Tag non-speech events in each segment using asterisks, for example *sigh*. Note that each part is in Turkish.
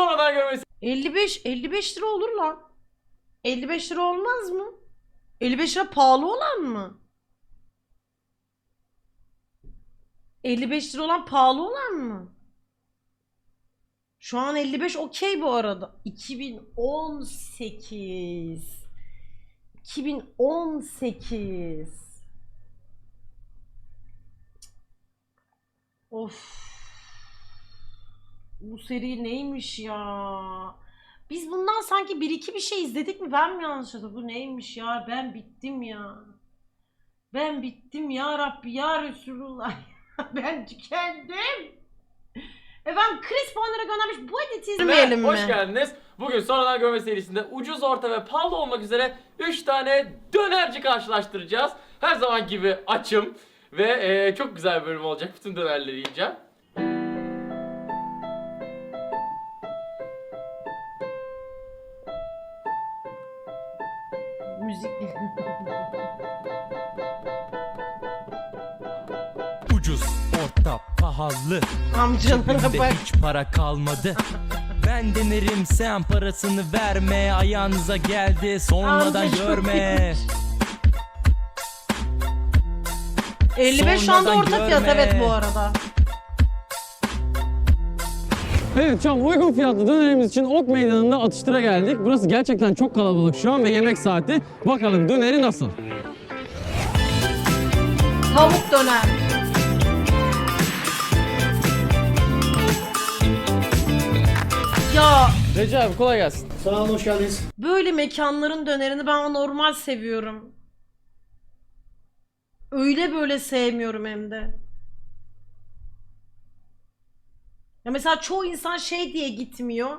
sonradan görmesi 55 55 lira olur lan. 55 lira olmaz mı? 55 lira pahalı olan mı? 55 lira olan pahalı olan mı? Şu an 55 okey bu arada. 2018. 2018. Of. Bu seri neymiş ya? Biz bundan sanki bir iki bir şey izledik mi? Ben mi yanlış hatırladım? Bu neymiş ya? Ben bittim ya. Ben bittim ya Rabbi ya Resulullah. *laughs* ben tükendim. Efendim Chris Bonner'a göndermiş. Bu editi izlemeyelim mi? Hoş geldiniz. Bugün sonradan görme serisinde ucuz, orta ve pahalı olmak üzere 3 tane dönerci karşılaştıracağız. Her zaman gibi açım ve eee, çok güzel bir bölüm olacak. Bütün dönerleri yiyeceğim. Pahalı Amcalara Cebimde bak. hiç para kalmadı Ben denerim sen parasını verme Ayağınıza geldi sonradan Amca çok görme 55 şu anda Sonradan orta fiyat görme. evet bu arada. Evet şu an uygun fiyatlı dönerimiz için Ok Meydanı'nda atıştıra geldik. Burası gerçekten çok kalabalık şu an ve yemek saati. Bakalım döneri nasıl? Tavuk döner. Ya Recep abi kolay gelsin. Sağ olun, hoş geldiniz. böyle mekanların dönerini ben normal seviyorum. Öyle böyle sevmiyorum hem de. Ya mesela çoğu insan şey diye gitmiyor.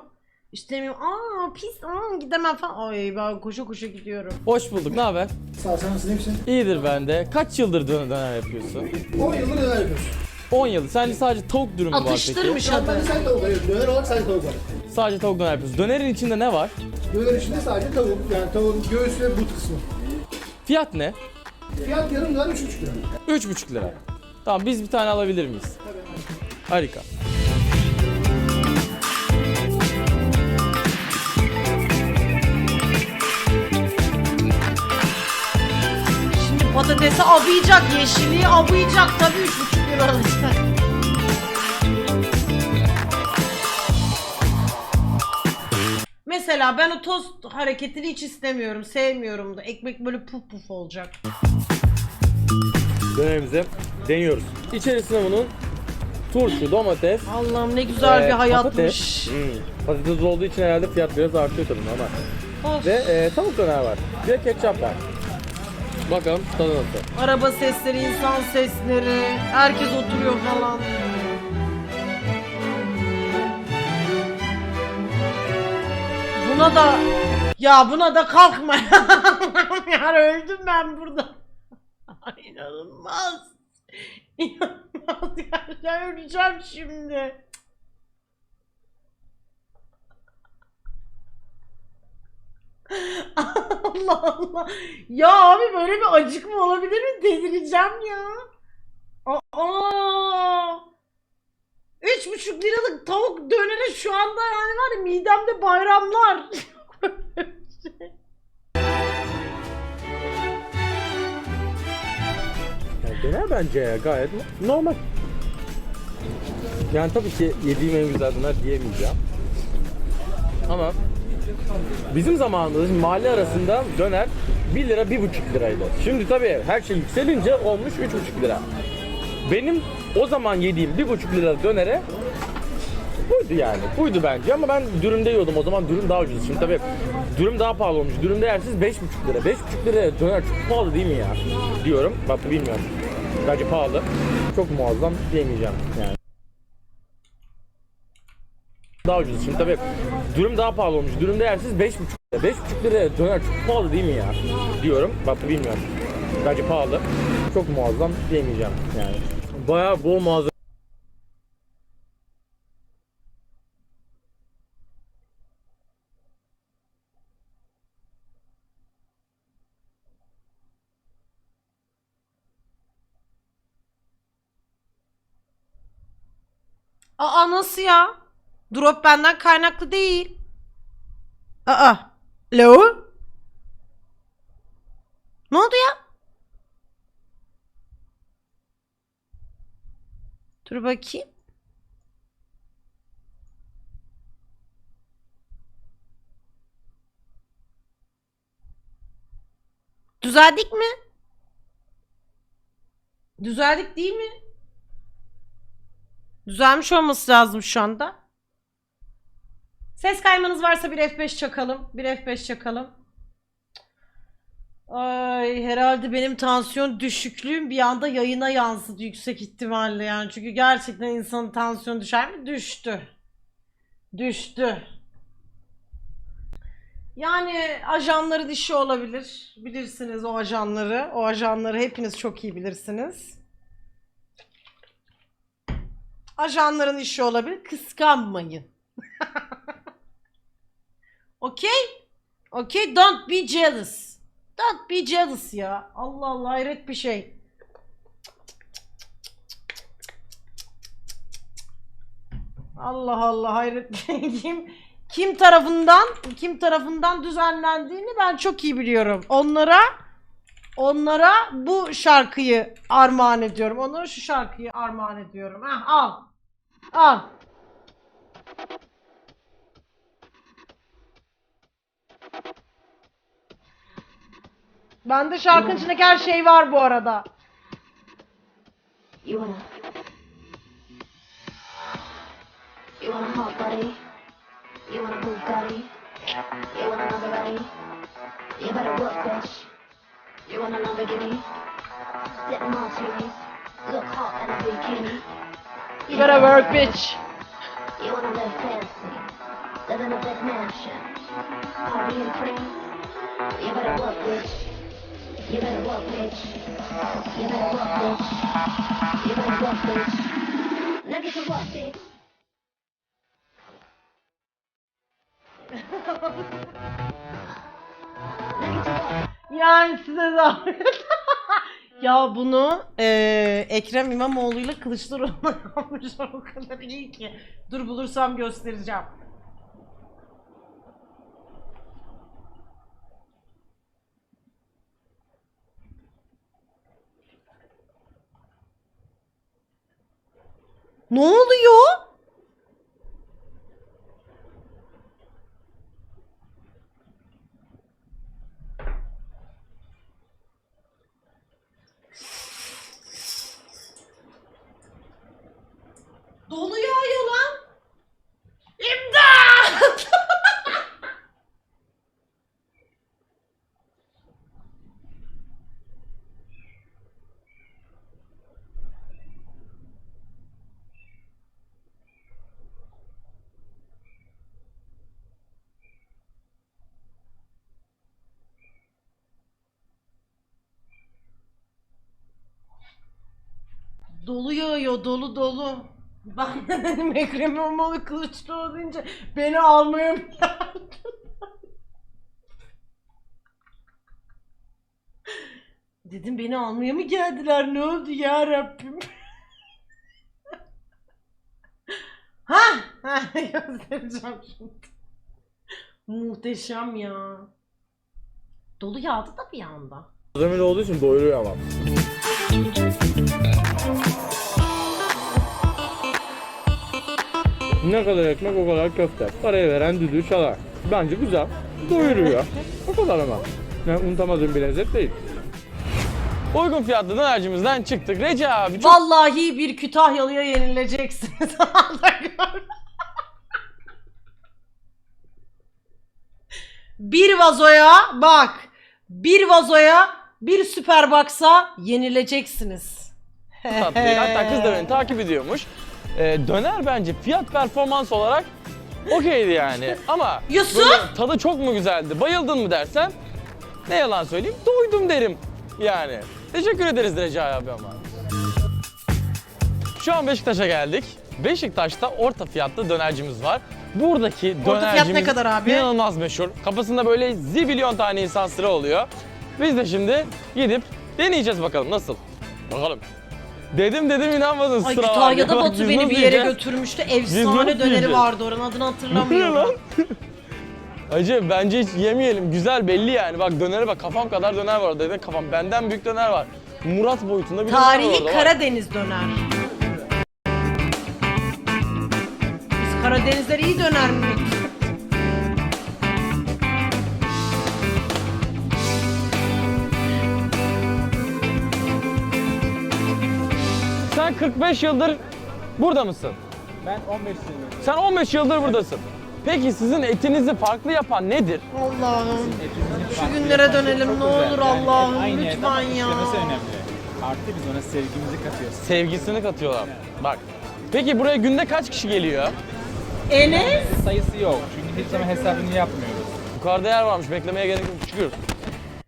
İşte demiyor, aa pis, aa gidemem falan. Ay ben koşa koşa gidiyorum. Hoş bulduk. Ne haber? Sağ ol, sen nasılsın, iyi misin? İyidir ben de. Kaç yıldır döner, döner yapıyorsun? 10 yıldır döner yapıyoruz. 10 yıl. Sence sadece tavuk dürüm mü var peki? Atıştırmış Şu an adı. bende sadece tavuk var, evet, döner olarak sadece tavuk var. Sadece tavuk döner yapıyorsun. Dönerin içinde ne var? Döner içinde sadece tavuk, yani tavuğun göğüs ve but kısmı. Fiyat ne? Fiyat yarım lira, 3,5 lira. 3,5 lira. Tamam biz bir tane alabilir miyiz? Harika. Şimdi patatesi abıyacak, yeşilliği abıyacak. Tabii üç buçuk lira alacak. Mesela ben o tost hareketini hiç istemiyorum, sevmiyorum da. Ekmek böyle puf puf olacak. Dönerimizi deniyoruz. İçerisine bunun turşu, domates, Allah'ım ne güzel Ee, bir Patates. hayatmış. Hmm. Patates olduğu için herhalde fiyat biraz artıyor tabii ama. Of. Ve e, tavuk döner var. Bir de ketçap var. Bakalım tadı nasıl. Araba sesleri, insan sesleri, herkes oturuyor falan. Buna da ya buna da kalkma. *laughs* yani öldüm ben burada. *laughs* İnanılmaz. İnanılmaz gerçekten öleceğim şimdi. *laughs* Allah Allah. Ya abi böyle bir acık mı olabilir mi? Delireceğim ya. Aa. Üç buçuk liralık tavuk döneri şu anda yani var ya midemde bayramlar. *laughs* Yani döner bence ya gayet normal. Yani tabii ki yediğim en güzel döner diyemeyeceğim. Ama bizim zamanımızda şimdi mahalle arasında döner 1 lira 1,5 liraydı. Şimdi tabii her şey yükselince olmuş 3,5 lira. Benim o zaman yediğim 1,5 lira dönere buydu yani. Buydu bence ama ben dürümde yiyordum o zaman dürüm daha ucuz. Şimdi tabii dürüm daha pahalı olmuş. Dürümde yersiz 5,5 lira. 5,5 liraya döner çok pahalı değil mi ya? Diyorum. Bak bilmiyorum. Bence pahalı. Çok muazzam diyemeyeceğim yani. Daha ucuz. Şimdi tabii dürüm daha pahalı olmuş. Dürümde yersiz 5,5 lira. 5,5 liraya döner çok pahalı değil mi ya? Diyorum. Bak bilmiyorum. Bence pahalı. Çok muazzam diyemeyeceğim yani. Bayağı bol malzeme Aa nasıl ya? Drop benden kaynaklı değil. Aa. Lo? Ne oldu ya? Dur bakayım. Düzeldik mi? Düzeldik değil mi? Düzelmiş olması lazım şu anda. Ses kaymanız varsa bir F5 çakalım. Bir F5 çakalım. Ay herhalde benim tansiyon düşüklüğüm bir anda yayına yansıdı yüksek ihtimalle yani. Çünkü gerçekten insanın tansiyonu düşer mi? Düştü. Düştü. Yani ajanların işi olabilir. Bilirsiniz o ajanları. O ajanları hepiniz çok iyi bilirsiniz. Ajanların işi olabilir. Kıskanmayın. *laughs* Okey? Okey? Don't be jealous. Don't be jealous ya. Allah Allah hayret bir şey. Allah Allah hayret şey. *laughs* Kim kim tarafından kim tarafından düzenlendiğini ben çok iyi biliyorum. Onlara onlara bu şarkıyı armağan ediyorum. Onlara şu şarkıyı armağan ediyorum. Heh, al. Al. Bende şarkının içindeki her şey var bu arada. You wanna You want a hot body? You want a Bugatti? You want a Maserati? You better work, bitch. You want a Lamborghini? Sitting Mercedes. Look hot in a bikini. You better work bitch. You wanna live fancy. Live in a big mansion. Partying free. You better work, bitch. You better work. Yani size zahmet. *laughs* ya bunu eee Ekrem İmamoğlu ile Kılıçdaroğlu'na *laughs* yapmışlar o kadar iyi ki. Dur bulursam göstereceğim. Ne oluyor? Dolu yağıyor lan. İmdat! Dolu yağıyor dolu dolu. Ben de dedim Ekrem İmamoğlu Kılıçdaroğlu deyince beni almaya mı? Dedim beni almaya mı geldiler? Ne oldu ya Rabbim? ha, *laughs* göstereceğim şimdi. Muhteşem ya. Dolu yağdı da bir anda. Demir olduğu için doyuruyor ama. Ne kadar ekmek o kadar köfte. Parayı veren düdüğü çalar. Bence güzel. Doyuruyor. o kadar ama. Yani unutamadığım bir lezzet değil. Uygun fiyatlı dönercimizden çıktık. Recep abi çok Vallahi bir Kütahyalı'ya yenileceksiniz. *laughs* Bir vazoya bak. Bir vazoya bir süper baksa yenileceksiniz. tatlıydı. Hatta kız da beni takip ediyormuş. Ee, döner bence fiyat performans olarak okeydi yani. Ama Yusuf! böyle tadı çok mu güzeldi, bayıldın mı dersen ne yalan söyleyeyim doydum derim yani. Teşekkür ederiz Recai abi ama. Şu an Beşiktaş'a geldik. Beşiktaş'ta orta fiyatlı dönercimiz var. Buradaki Orta fiyat dönercimiz ne kadar abi? inanılmaz meşhur. Kapısında böyle zibilyon tane insan sıra oluyor. Biz de şimdi gidip deneyeceğiz bakalım nasıl. Bakalım. Dedim dedim inanmadın Ay sıra var Kütahya'da. Bak, Batu biz beni nasıl bir yere yiyeceğiz? götürmüştü. nasıl Efsane döneri yiyeceğiz? vardı oranın adını hatırlamıyorum. *laughs* Acı bence hiç yemeyelim. Güzel belli yani. Bak dönere bak kafam kadar döner var orada. Kafam benden büyük döner var. Murat boyutunda bir döner var Tarihi orada. bak. Karadeniz döner. Biz Karadenizler iyi döner mi? Sen 45 yıldır burada mısın? Ben 15 yıldır. Sen 15 yıldır buradasın. Peki sizin etinizi farklı yapan nedir? Allah'ım. Şu günlere dönelim ne olur Allah'ım lütfen ya. işlemesi önemli. Artı biz ona sevgimizi katıyoruz. Sevgisini katıyorlar. Bak. Peki buraya günde kaç kişi geliyor? Enes? Sayısı yok çünkü hiç zaman hesabını yapmıyoruz. Yukarıda yer varmış. Beklemeye gerek yok. Çıkıyoruz.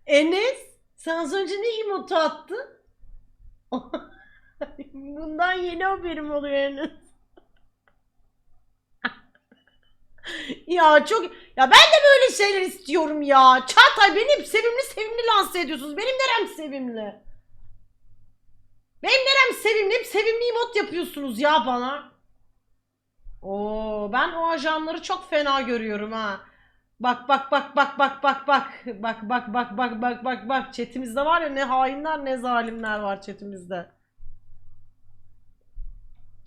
Enes? Sen az önce ne emotu attın? *laughs* *laughs* Bundan yeni haberim oluyor Enes. *laughs* ya çok ya ben de böyle şeyler istiyorum ya. Çağatay beni hep sevimli sevimli lanse ediyorsunuz. Benim nerem sevimli? Benim nerem sevimli? Hep sevimli emot yapıyorsunuz ya bana. Oo, ben o ajanları çok fena görüyorum ha. Bak bak bak bak bak bak bak bak bak bak bak bak bak bak chatimizde var ya ne hainler ne zalimler var chatimizde.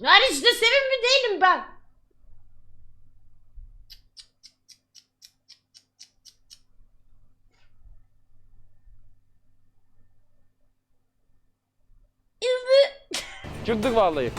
Yani işte sevimli değilim ben. Çıktık vallahi.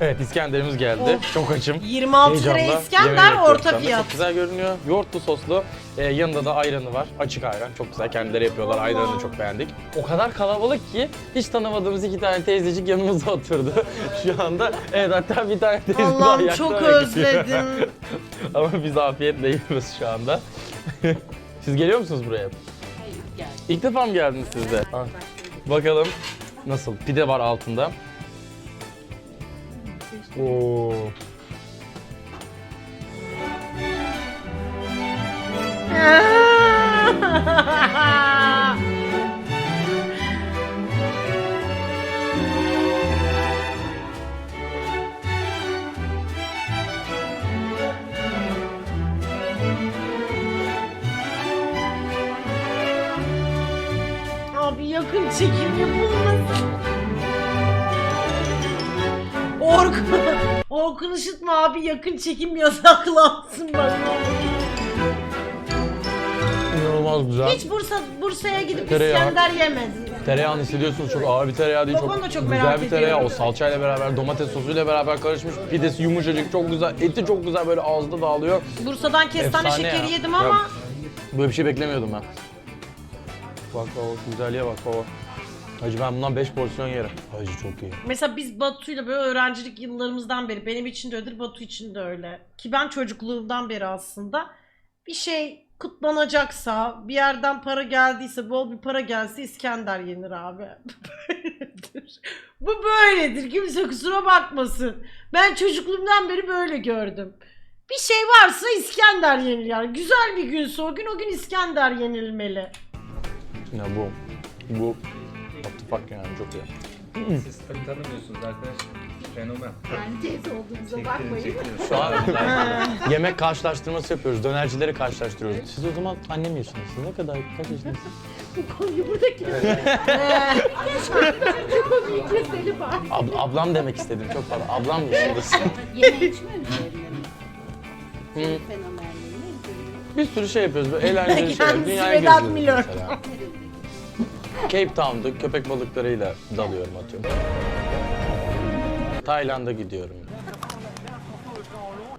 Evet İskender'imiz geldi. Of. Çok açım. 26 lira Heyecanla İskender yemeği bekliyoruz şu orta anda. fiyat. Çok güzel görünüyor. Yoğurtlu soslu. Ee, yanında da ayranı var. Açık ayran. Çok güzel. Kendileri yapıyorlar. Ayranını da çok beğendik. O kadar kalabalık ki hiç tanımadığımız iki tane teyzecik yanımıza oturdu. *laughs* şu anda. Evet hatta bir tane teyze Allah'ım çok özledim. *laughs* Ama biz afiyetle yiyoruz şu anda. *laughs* Siz geliyor musunuz buraya? Hayır geldim. İlk defa mı geldiniz siz de? Ha. Bakalım nasıl? Pide var altında. Oo. *laughs* Abi yakın çekim yapılmasın. Orkun, *laughs* Orkun Işıtma abi yakın çekim yasaklansın bana. İnanılmaz güzel. Hiç Bursa Bursa'ya gidip Tereyağı. İskender yemedin. Tereyağını hissediyorsunuz çok ağır bir tereyağı değil. Çok konuda çok güzel merak bir tereyağı. O ediyorum. salçayla beraber, domates sosuyla beraber karışmış. Pidesi yumuşacık, çok güzel. Eti çok güzel böyle ağızda dağılıyor. Bursa'dan kestane Efsane şekeri ya. yedim Ya, ama Böyle bir şey beklemiyordum ben. Bak baba, güzelliğe bak baba. Hacı ben bundan 5 porsiyon yerim. Hacı çok iyi. mesela biz Batu'yla böyle öğrencilik yıllarımızdan beri benim için de öyledir Batu için de öyle. Ki ben çocukluğumdan beri aslında bir şey kutlanacaksa bir yerden para geldiyse bol bir para gelse İskender yenir abi. Böyledir. *laughs* Bu böyledir. Kimse kusura bakmasın. Ben çocukluğumdan beri böyle gördüm. Bir şey varsa İskender yenir yani. Güzel bir günse o gün o gün İskender yenilmeli. Ya bu, bu what the fuck yani çok iyi. Siz tabii tanımıyorsunuz arkadaş. Fenomen. Yani teyze olduğumuza bakmayın. Şu an *laughs* yemek karşılaştırması yapıyoruz. Dönercileri karşılaştırıyoruz. Siz o zaman annem yaşındasınız. Ne kadar, kaç yaşındasınız? *laughs* Konuyu buradaki *laughs* konuyu keselim artık. Ab- ablam demek istedim çok fazla. Ablam yaşındasın. Yeme içme üzerine mi? Bir sürü şey yapıyoruz. Böyle eğlenceli şeyler. Dünyayı Vedat geziyoruz Milor. mesela. Cape Town'da köpek balıklarıyla dalıyorum atıyorum. Tayland'a gidiyorum.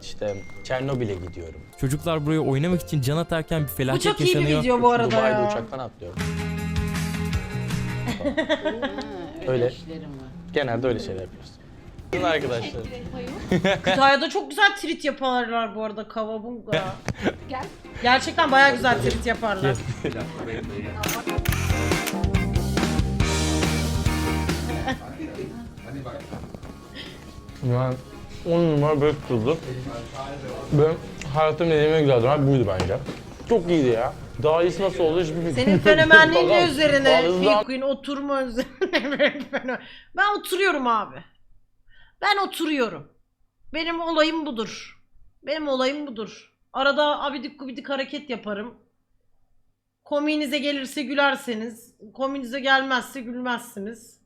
İşte Çernobil'e gidiyorum. Çocuklar buraya oynamak için can atarken bir Bu felaket çok iyi bir yaşanıyor. video bu arada Dubai'de ya. uçaktan atlıyorum. *laughs* öyle. Genelde öyle şeyler yapıyoruz. Bakın arkadaşlar. *laughs* Kütahya'da çok güzel trit yaparlar bu arada kavabunga. Gel. *laughs* Gerçekten bayağı güzel trit yaparlar. Yani 10 numara 5 kızdı. Benim hayatım dediğim en güzel dönem buydu bence. Çok iyiydi ya. Daha iyisi nasıl olur hiçbir fikrim Senin fenomenliğin üzerine, Fake Queen oturma üzerine. *laughs* ben oturuyorum abi. Ben oturuyorum. Benim olayım budur. Benim olayım budur. Arada abidik gubidik hareket yaparım. Komiğinize gelirse gülerseniz, komiğinize gelmezse gülmezsiniz.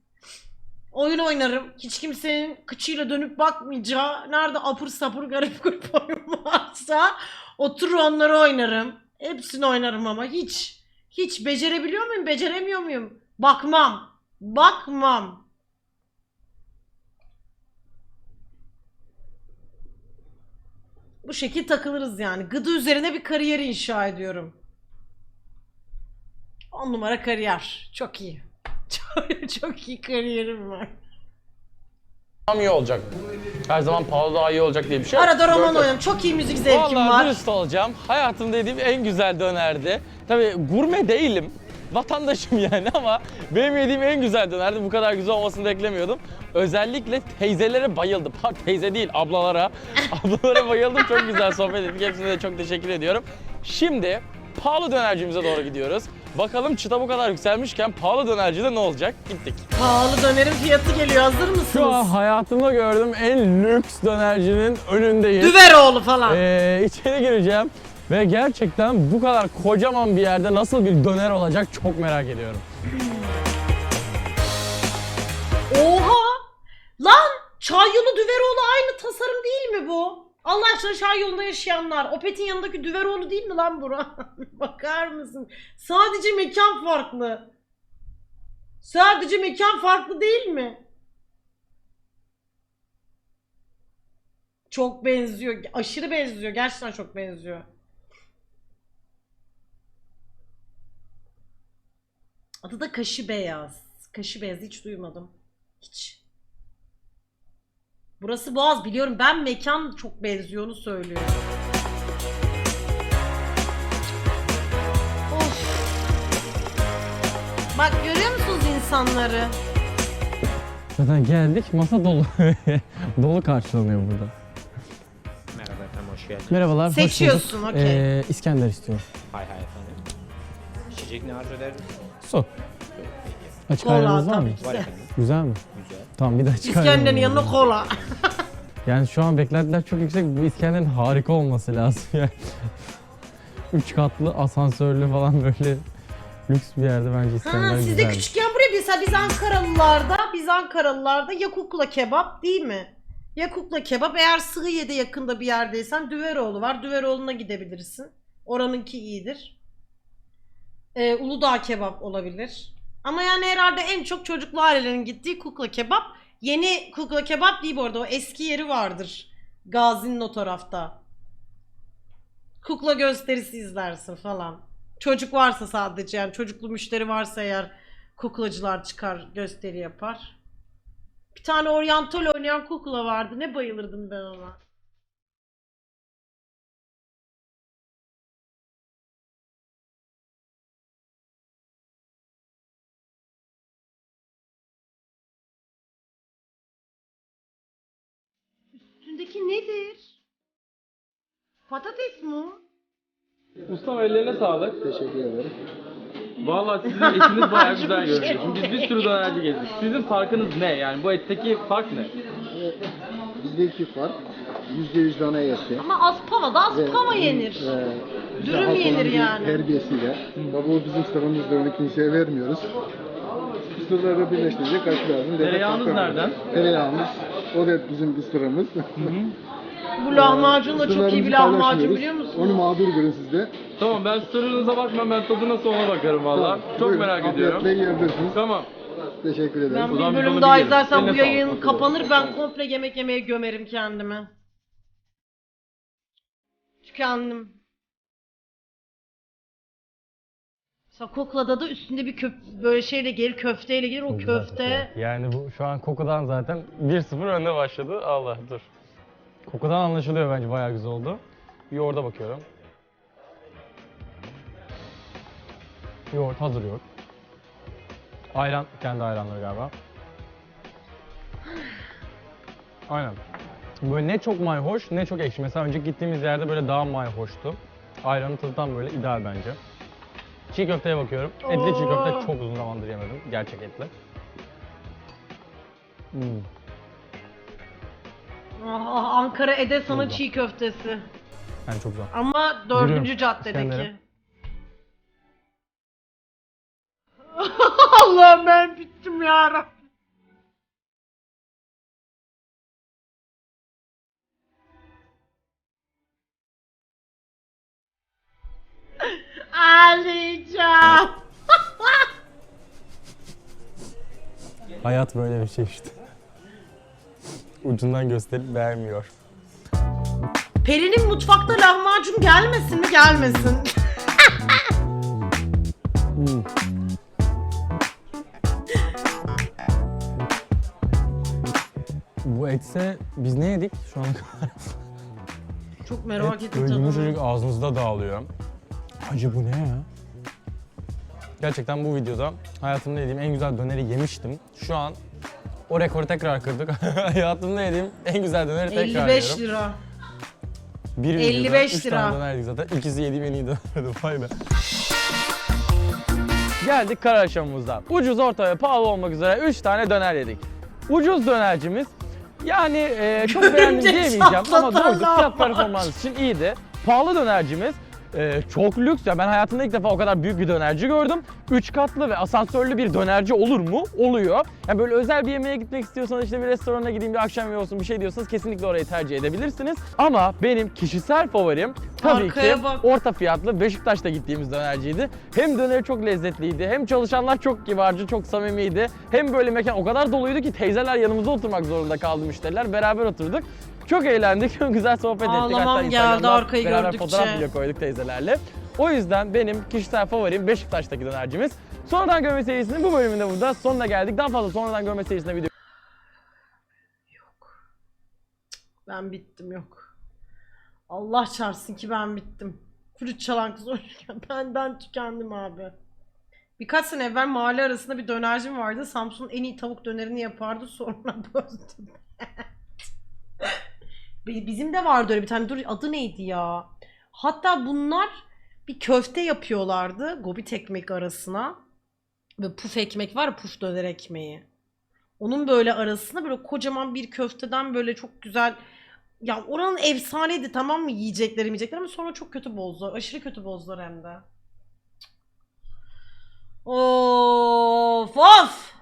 Oyun oynarım. Hiç kimsenin kıçıyla dönüp bakmayacağı, nerede apır sapır garip garip *laughs* oyun varsa oturur onları oynarım. Hepsini oynarım ama hiç. Hiç becerebiliyor muyum, beceremiyor muyum? Bakmam. Bakmam. Bu şekil takılırız yani. Gıdı üzerine bir kariyer inşa ediyorum. 10 numara kariyer. Çok iyi. Çok, çok iyi kariyerim var. Tam iyi olacak. Her zaman pahalı daha iyi olacak diye bir şey yok. Arada roman Dört- oynuyorum. Çok iyi müzik zevkim Vallahi var. dürüst olacağım. Hayatımda yediğim en güzel dönerdi. Tabii gurme değilim. Vatandaşım yani ama benim yediğim en güzel dönerdi. Bu kadar güzel olmasını beklemiyordum. Özellikle teyzelere bayıldım. Ha teyze değil ablalara. *laughs* ablalara bayıldım. Çok güzel sohbet ettik. Hepsine de çok teşekkür ediyorum. Şimdi pahalı dönercimize doğru gidiyoruz. Bakalım çıta bu kadar yükselmişken pahalı dönercide ne olacak? Gittik. Pahalı dönerin fiyatı geliyor. Hazır mısınız? Şu an hayatımda gördüğüm en lüks dönercinin önündeyiz. Düveroğlu falan. Ee, içeri gireceğim ve gerçekten bu kadar kocaman bir yerde nasıl bir döner olacak çok merak ediyorum. Oha! Lan çay yolu Düveroğlu aynı tasarım değil mi bu? Allah aşkına çay yolunda yaşayanlar. Opet'in yanındaki Düveroğlu değil mi lan bura? *laughs* Bakar mısın? Sadece mekan farklı. Sadece mekan farklı değil mi? Çok benziyor. Aşırı benziyor. Gerçekten çok benziyor. Adı da Kaşı Beyaz. Kaşı Beyaz hiç duymadım. Hiç. Burası Boğaz biliyorum. Ben mekan çok benziyor onu söylüyorum. Of. Bak görüyor musunuz insanları? Zaten geldik masa dolu. *laughs* dolu karşılanıyor burada. Merhaba efendim, hoş geldiniz. Merhabalar, hoş Seçiyorsun, bulduk. okey. Ee, İskender istiyorum. Hay hay efendim. İçecek ne arzu ederdiniz? Su. Açık Kola ayranınız var mı? tabii ki Var de. efendim, Güzel mi? güzel. Tamam bir de açık ayran. İskender'in yanına kola. *laughs* Yani şu an beklentiler çok yüksek. Bu İskender'in harika olması lazım *laughs* yani. Üç katlı, asansörlü falan böyle lüks bir yerde bence İskender Ha, siz de güzel. küçükken buraya mesela biz Ankaralılarda, biz Ankaralılarda ya kukla kebap değil mi? Ya kukla kebap eğer Sığıye'de yakında bir yerdeysen Düveroğlu var. Düveroğlu'na gidebilirsin. Oranınki iyidir. Ee, Uludağ kebap olabilir. Ama yani herhalde en çok çocuklu ailelerin gittiği kukla kebap. Yeni kukla kebap değil bu arada o eski yeri vardır. Gazi'nin o tarafta. Kukla gösterisi izlersin falan. Çocuk varsa sadece yani çocuklu müşteri varsa eğer kuklacılar çıkar gösteri yapar. Bir tane oryantal oynayan kukla vardı. Ne bayılırdım ben ona. Nedir? Patates mi? o? Ustam ellerine sağlık. Teşekkür ederim. Vallahi sizin etiniz bayağı *laughs* güzel görünüyor. şey Şimdi biz bir sürü dönerci gezdik. Sizin farkınız ne? Yani bu etteki fark ne? Bizdeki fark %100 dana eti. Ama aspava da aspava yenir. Ee, bize Dürüm yenir yani. Terbiyesiyle. Tabi o bizim sıramızda onu kimseye vermiyoruz. Kısırları birleştirecek kaç lazım. Lezzet Tereyağınız nereden? Tereyağımız. O da bizim bir sıramız. Bu lahmacun da çok iyi bir Kısırlarımızı lahmacun paylaşmıyoruz. biliyor musun? Onu mağdur görün sizde. Tamam ben sırrınıza bakmam ben tadı nasıl ona bakarım valla. Çok Buyurun, merak afiyetle ediyorum. yiyebilirsiniz. Tamam. Teşekkür ederim. Ben bir biz bölüm onu daha izlersem bu Eline sağlık. yayın kapanır ben komple yemek yemeye gömerim kendimi. Tükendim. Mesela koklada da üstünde bir köp böyle şeyle gelir köfteyle gelir o köfte. Yani bu şu an kokudan zaten 1-0 önde başladı. Allah dur. Kokudan anlaşılıyor bence bayağı güzel oldu. Yoğurda bakıyorum. Yoğurt hazır yoğurt. Ayran kendi ayranları galiba. Aynen. Böyle ne çok mayhoş ne çok ekşi. Mesela önce gittiğimiz yerde böyle daha mayhoştu. Ayranın tadı tam böyle ideal bence. Çiğ köfteye bakıyorum. Etli çiğ köfte çok uzun zamandır yemedim. Gerçek etli. Hmm. Ah, Ankara Ede sana Burada. çiğ köftesi. Yani çok güzel. Ama dördüncü Yürüyorum. caddedeki. İskender'e. *laughs* Allah'ım ben bittim ya Ağlayacağım. *laughs* Hayat böyle bir şey işte. Ucundan gösterip vermiyor. Peri'nin mutfakta lahmacun gelmesin mi gelmesin. Bu etse biz ne yedik şu ana kadar? Çok merak Et ettim tadını. yumuşacık ağzınızda dağılıyor. Acı bu ne ya? Gerçekten bu videoda hayatımda yediğim en güzel döneri yemiştim. Şu an o rekoru tekrar kırdık. *laughs* hayatımda yediğim en güzel döneri tekrar 55 yiyorum. lira. Bir 55 üç lira. tane döner yedik zaten. İkisi yediğim en iyi dönerdi. *laughs* Vay be. Geldik karar aşamamızda. Ucuz, orta ve pahalı olmak üzere 3 tane döner yedik. Ucuz dönercimiz yani e, çok *laughs* beğendim diyemeyeceğim ama şaplatan doyduk. Fiyat performans için iyiydi. Pahalı dönercimiz e, çok lüks ya ben hayatımda ilk defa o kadar büyük bir dönerci gördüm. 3 katlı ve asansörlü bir dönerci olur mu? Oluyor. Yani böyle özel bir yemeğe gitmek istiyorsanız işte bir restorana gideyim bir akşam yemeği olsun bir şey diyorsanız kesinlikle orayı tercih edebilirsiniz. Ama benim kişisel favorim tabii Arkaya ki bak. orta fiyatlı Beşiktaş'ta gittiğimiz dönerciydi. Hem döneri çok lezzetliydi, hem çalışanlar çok kibarcı, çok samimiydi. Hem böyle mekan o kadar doluydu ki teyzeler yanımızda oturmak zorunda kaldı müşteriler. Beraber oturduk. Çok eğlendik, *laughs* güzel sohbet ettik. Hatta geldi arkayı beraber gördükçe. fotoğraf bile koyduk teyzelerle. O yüzden benim kişisel favorim Beşiktaş'taki dönercimiz. Sonradan görme serisinin bu bölümünde burada sonuna geldik. Daha fazla sonradan görme serisinde video Ben bittim yok. Allah çarpsın ki ben bittim. Flüt çalan kız oynarken *laughs* ben ben tükendim abi. Birkaç sene evvel mahalle arasında bir dönercim vardı. Samsun'un en iyi tavuk dönerini yapardı. *laughs* Sonra böldüm. Bi- Bizim de vardı öyle bir tane. Dur adı neydi ya? Hatta bunlar bir köfte yapıyorlardı. Gobit ekmek arasına. Ve puf ekmek var ya puf döner ekmeği. Onun böyle arasına böyle kocaman bir köfteden böyle çok güzel ya oranın efsaneydi tamam mı yiyecekleri yiyecekler ama sonra çok kötü bozdular. Aşırı kötü bozdular hem de. Of of.